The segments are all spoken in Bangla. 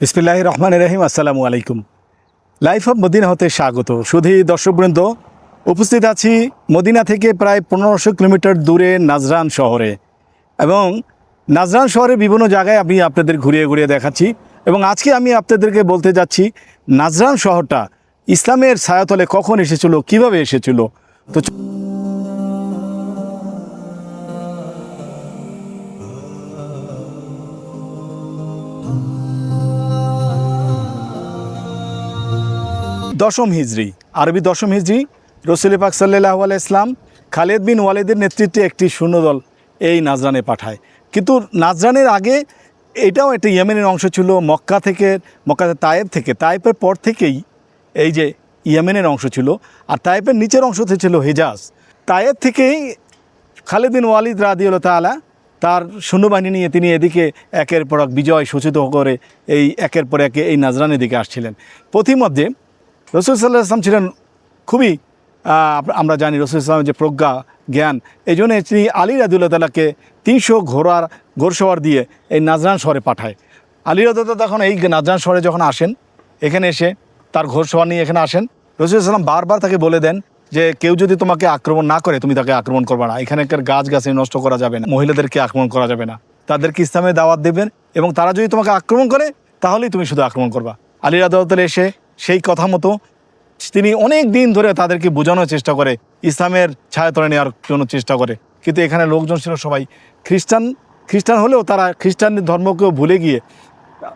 ইসমিল্লাহ রহমান রহিম, আসসালামু আলাইকুম। লাইফ অফ মদিনা হতে স্বাগত। শুধু দর্শকবৃন্দ, উপস্থিত আছি মদিনা থেকে প্রায় পনেরোশো কিলোমিটার দূরে নাজরান শহরে। এবং নাজরান শহরের বিভিন্ন জায়গায় আমি আপনাদের ঘুরিয়ে ঘুরিয়ে দেখাচ্ছি। এবং আজকে আমি আপনাদেরকে বলতে যাচ্ছি, নাজরান শহরটা ইসলামের ছায়াতলে কখন এসেছিল, কীভাবে এসেছিল? তো দশম হিজরি, আরবি দশম হিজরি, রসুল পাক সাল্লাহ আলাই ইসলাম খালেদ বিন ওয়ালিদের নেতৃত্বে একটি সৈন্যদল এই নাজরানে পাঠায়। কিন্তু নাজরানের আগে এটাও একটা ইয়েমেনের অংশ ছিল, মক্কা থেকে মক্কা তায়েব থেকে তায়েবের পর থেকেই এই যে ইয়েমেনের অংশ ছিল, আর তায়েবের নিচের অংশতে ছিল হেজাজ। তায়েব থেকেই খালেদ বিন ওয়ালিদ রাদিউল্লাহ তালা তার সৈন্যবাহিনী নিয়ে তিনি এদিকে একের পর এক বিজয় সূচিত করে এই একের পর একে এই নাজরানের দিকে আসছিলেন। পথিমধ্যে রসুল সাল্লাহ আসলাম ছিলেন খুবই আমরা জানি রসুল ইসলামের যে প্রজ্ঞা, জ্ঞান এই জন্য তিনি আলী রাদিউল্লাহ তালাকে তিনশো ঘোড়ার ঘোড়সওয়ার দিয়ে এই নাজরান শহরে পাঠায়। আলী রাদিউল্লাহ তখন এই নাজরান শহরে যখন আসেন, এখানে এসে তার ঘোড়সওয়ার নিয়ে এখানে আসেন, রসুল ইসলাম বারবার তাকে বলে দেন যে, কেউ যদি তোমাকে আক্রমণ না করে, তুমি তাকে আক্রমণ করবে না। এখানকার গাছ গাছে নষ্ট করা যাবে না, মহিলাদেরকে আক্রমণ করা যাবে না। তাদেরকে ইসলামের দাওয়াত দেবেন এবং তারা যদি তোমাকে আক্রমণ করে, তাহলেই তুমি শুধু আক্রমণ করবা। আলী রাদাউদ্দাল এসে সেই কথা মতো তিনি অনেক দিন ধরে তাদেরকে বোঝানোর চেষ্টা করে, ইসলামের ছায়াতলে নেওয়ার জন্য চেষ্টা করে। কিন্তু এখানে লোকজন ছিল সবাই খ্রিস্টান খ্রিস্টান হলেও তারা খ্রিস্টান ধর্মকেও ভুলে গিয়ে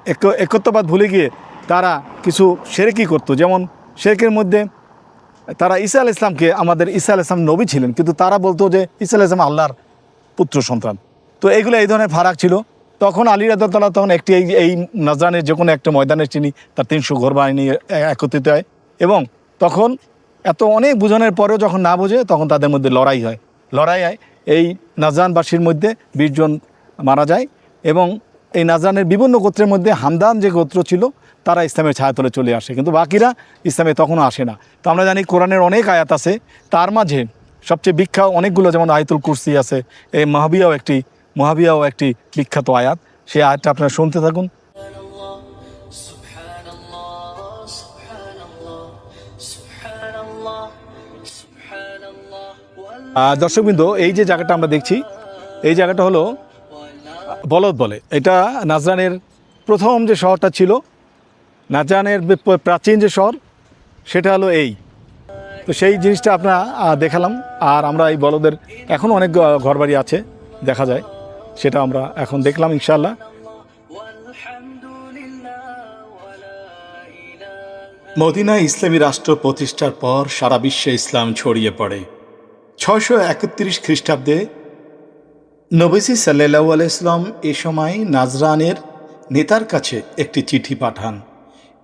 এক- একত্ববাদ ভুলে গিয়ে তারা কিছু সেরেকি করতো। যেমন শেরেকের মধ্যে তারা ঈসা আল ইসলামকে আমাদের ঈসা আল ইসলাম নবী ছিলেন, কিন্তু তারা বলতো যে ঈসা আল ইসলাম আল্লাহর পুত্র সন্তান। তো এইগুলো এই ধরনের ফারাক ছিল। তখন আলী রাদতাল্লাহ তখন একটি এই এই নাজরানের যে কোনো একটা ময়দানের চিনি তার তিনশো ঘর বাহিনী একত্রিত হয় এবং তখন এত অনেক বোঝানোর পরেও যখন না বোঝে তখন তাদের মধ্যে লড়াই হয়। লড়াই হয়। এই নাজরানবাসীর মধ্যে বিশজন মারা যায় এবং এই নাজরানের বিভিন্ন গোত্রের মধ্যে হামদান যে গোত্র ছিল, তারা ইসলামের ছায়াতলে চলে আসে। কিন্তু বাকিরা ইসলামে তখনও আসে না। তো আমরা জানি কোরআনের অনেক আয়াত আছে। তার মাঝে সবচেয়ে বিখ্যাত অনেকগুলো যেমন আয়তুল কুরসি আছে, এই মাহবিয়াও একটি মহাবিয়াও একটি বিখ্যাত আয়াত। সেই আয়াতটা আপনারা শুনতে থাকুন। দর্শকবৃন্দ, এই যে জায়গাটা আমরা দেখছি, এই জায়গাটা হলো বলদ বলে। এটা নাজরানের প্রথম যে শহরটা ছিল, নাজরানের প্রাচীন যে শহর, সেটা হলো এই। তো সেই জিনিসটা আপনারা দেখালাম। আর আমরা এই বলদের এখনও অনেক ঘরবাড়ি আছে, দেখা যায়। সেটা আমরা এখন দেখলাম ইনশাল্লাহ মদিনায় ইসলামী রাষ্ট্র প্রতিষ্ঠার পর সারা বিশ্বে ইসলাম ছড়িয়ে পড়ে। ছশো একত্রিশ খ্রিস্টাব্দে নবীজি সাল্লাহ আলাইসলাম এ সময় নাজরানের নেতার কাছে একটি চিঠি পাঠান।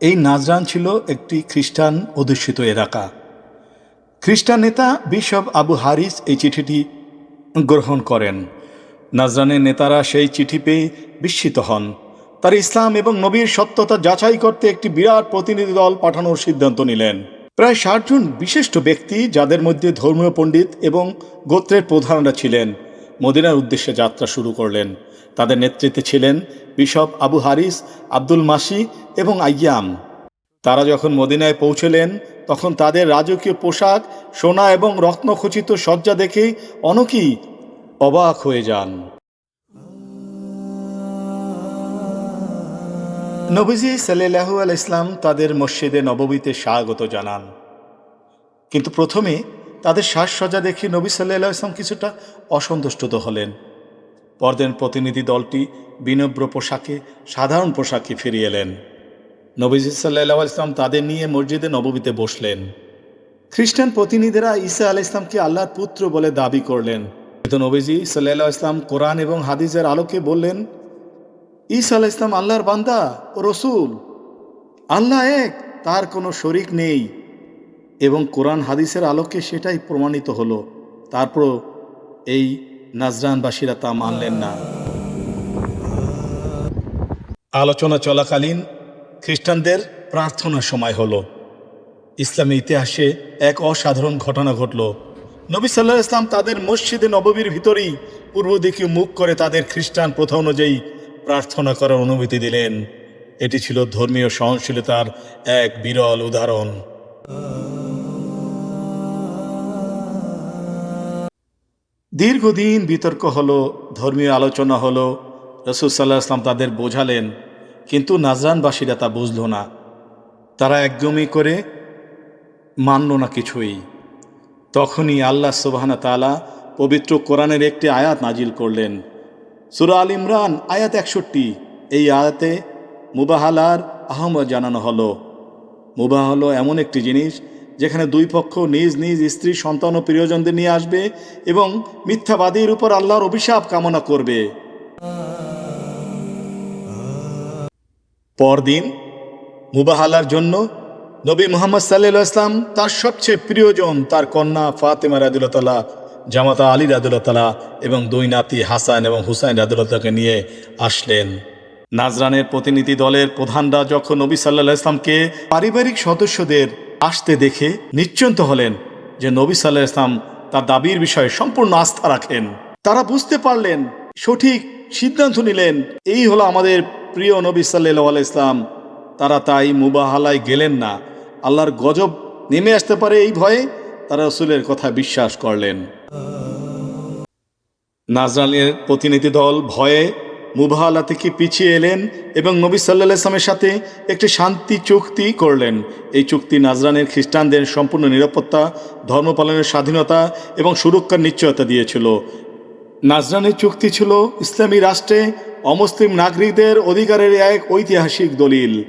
এই নাজরান ছিল একটি খ্রিস্টান অধ্যুষিত এলাকা। খ্রিস্টান নেতা বিশপ আবু হারিস এই চিঠিটি গ্রহণ করেন। নাজরানের নেতারা সেই চিঠি পেয়ে বিস্মিত হন। তার ইসলাম এবং নবীর সত্যতা যাচাই করতে একটি বিরাট প্রতিনিধি দল পাঠানোর সিদ্ধান্ত নিলেন। প্রায় ষাটজন বিশিষ্ট ব্যক্তি, যাদের মধ্যে ধর্মীয় পণ্ডিত এবং গোত্রের প্রধানরা ছিলেন, মদিনার উদ্দেশ্যে যাত্রা শুরু করলেন। তাদের নেতৃত্বে ছিলেন বিশপ আবু হারিস, আব্দুল মাসি এবং আইয়াম তারা যখন মদিনায় পৌঁছলেন, তখন তাদের রাজকীয় পোশাক, সোনা এবং রত্নখচিত সজ্জা দেখে অনেকেই অবাক হয়ে যান। নবীজি সাল্লাহু আল ইসলাম তাদের মসজিদে নববীতে স্বাগত জানান। কিন্তু প্রথমে তাদের সাজসজ্জা দেখে নবী সাল্লাহ ইসলাম কিছুটা অসন্তুষ্ট হলেন। পরদিন প্রতিনিধি দলটি বিনব্র পোশাকে, সাধারণ পোশাকে ফিরিয়ে এলেন। নবীজি সাল্লাহ ইসলাম তাদের নিয়ে মসজিদে নববীতে বসলেন। খ্রিস্টান প্রতিনিধিরা ঈসা আল ইসলামকে আল্লাহর পুত্র বলে দাবি করলেন। কিন্তু নবীজি সাল্লাহ ইসলাম কোরআন এবং হাদিসের আলোকে বললেন, ঈসা আল ইসলাম আল্লাহর বান্দা ও রসুল। আল্লাহ এক, তার কোনো শরিক নেই। এবং কোরআন হাদিসের আলোকে সেটাই প্রমাণিত হলো। তারপর এই নাজরানবাসীরা তা মানলেন না। আলোচনা চলাকালীন খ্রিস্টানদের প্রার্থনার সময় হলো। ইসলামী ইতিহাসে এক অসাধারণ ঘটনা ঘটল। নবী সাল্লাহ ইসলাম তাদের মসজিদে নববীর ভিতরেই পূর্ব দিকে মুখ করে তাদের খ্রিস্টান প্রথা অনুযায়ী প্রার্থনা করার অনুমতি দিলেন। এটি ছিল ধর্মীয় সহনশীলতার এক বিরল উদাহরণ। দীর্ঘদিন বিতর্ক হলো, ধর্মীয় আলোচনা হলো, রসুল সাল্লাহ আসলাম তাদের বোঝালেন, কিন্তু নাজরানবাসীরা তা বুঝল না। তারা একদমই করে মানল না কিছুই। তখনই আল্লাহ সুবাহানা তালা পবিত্র কোরআনের একটি আয়াত নাজিল করলেন। সুরা আল ইমরান, আয়াত একষট্টি। এই আয়াতে মুবাহালার আহমদ জানানো হলো। মুবাহ হলো এমন একটি জিনিস যেখানে দুই পক্ষ নিজ নিজ স্ত্রী, সন্তান ও প্রিয়জনদের নিয়ে আসবে এবং মিথ্যাবাদীর উপর আল্লাহর অভিশাপ কামনা করবে। পরদিন মুবাহালার জন্য নবী মোহাম্মদ সাল্লাহ ইসলাম তার সবচেয়ে প্রিয়জন তার কন্যা ফাতেমা রাদুল্লাহ জামাতা আলী রাদুল্লাহ এবং দুই নাতি হাসান এবং হুসাইন রাদুল্লাহকে নিয়ে আসলেন। নাজরানের প্রতিনিধি দলের প্রধানরা যখন নবী সাল্লাহ ইসলামকে পারিবারিক সদস্যদের আসতে দেখে নিশ্চিন্ত হলেন যে নবী সাল্লাহ ইসলাম তার দাবির বিষয়ে সম্পূর্ণ আস্থা রাখেন। তারা বুঝতে পারলেন, সঠিক সিদ্ধান্ত নিলেন, এই হলো আমাদের প্রিয় নবী সাল্লাহ ইসলাম তারা তাই মুবাহালায় গেলেন না। আল্লাহর গজব নেমে আসতে পারে এই ভয়ে তারা রসুলের কথা বিশ্বাস করলেন। নাজরানের প্রতিনিধি দল ভয়ে মুবাহালা থেকে পিছিয়ে এলেন এবং নবী সাল্লাহ ইসলামের সাথে একটি শান্তি চুক্তি করলেন? এই চুক্তি নাজরানের খ্রিস্টানদের সম্পূর্ণ নিরাপত্তা, ধর্ম পালনের স্বাধীনতা এবং সুরক্ষার নিশ্চয়তা দিয়েছিল। নাজরানের চুক্তি ছিল ইসলামী রাষ্ট্রে অমুসলিম নাগরিকদের অধিকারের এক ঐতিহাসিক দলিল।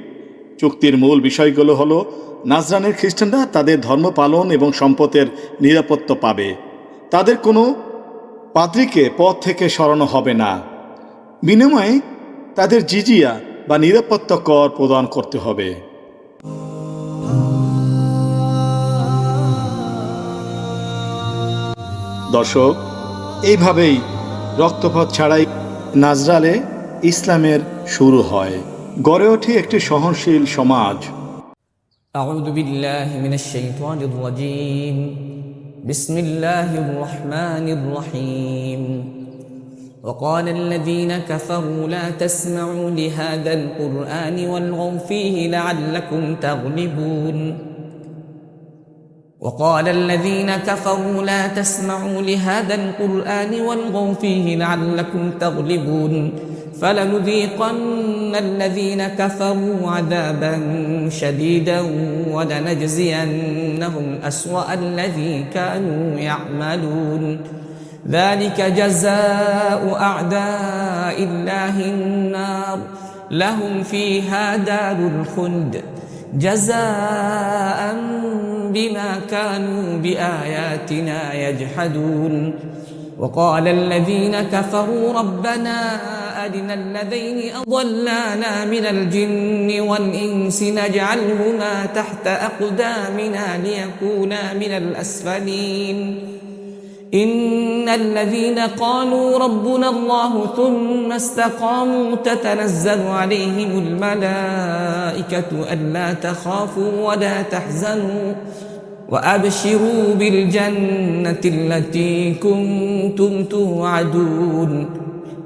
চুক্তির মূল বিষয়গুলো হলো নাজরানের খ্রিস্টানরা তাদের ধর্ম পালন এবং সম্পদের নিরাপত্তা পাবে। তাদের কোনো পাদ্রীকে পথ থেকে সরানো হবে না। বিনিময়ে তাদের জিজিয়া বা নিরাপত্তা কর প্রদান করতে হবে। দর্শক, এইভাবেই রক্তপথ ছাড়াই নাজরালে ইসলামের শুরু হয়। গড়ে ওঠে একটি সহনশীল সমাজ। أعوذ بالله من الشيطان الرجيم. بسم الله الرحمن الرحيم. وقال الذين كفروا لا تسمعوا لهذا القرآن والغوا فيه لعلكم تغلبون. وقال الذين كفروا لا تسمعوا لهذا القرآن والغوا فيه لعلكم تغلبون. فلنذيقن الذين كفروا عذابا شديدا ولنجزينهم أسوأ الذي كانوا يعملون. ذلك جزاء أعداء الله النار. لهم فيها دار الخلد. جزاء بما كانوا بآياتنا يجحدون. وقال الذين كفروا ربنا أرنا الذين أضلانا من الجن والإنس نجعلهما تحت أقدامنا ليكونا من الأسفلين. إن الذين قالوا ربنا الله ثم استقاموا تتنزل عليهم الملائكة ألا تخافوا ولا تحزنوا وأبشروا بالجنة التي كنتم توعدون.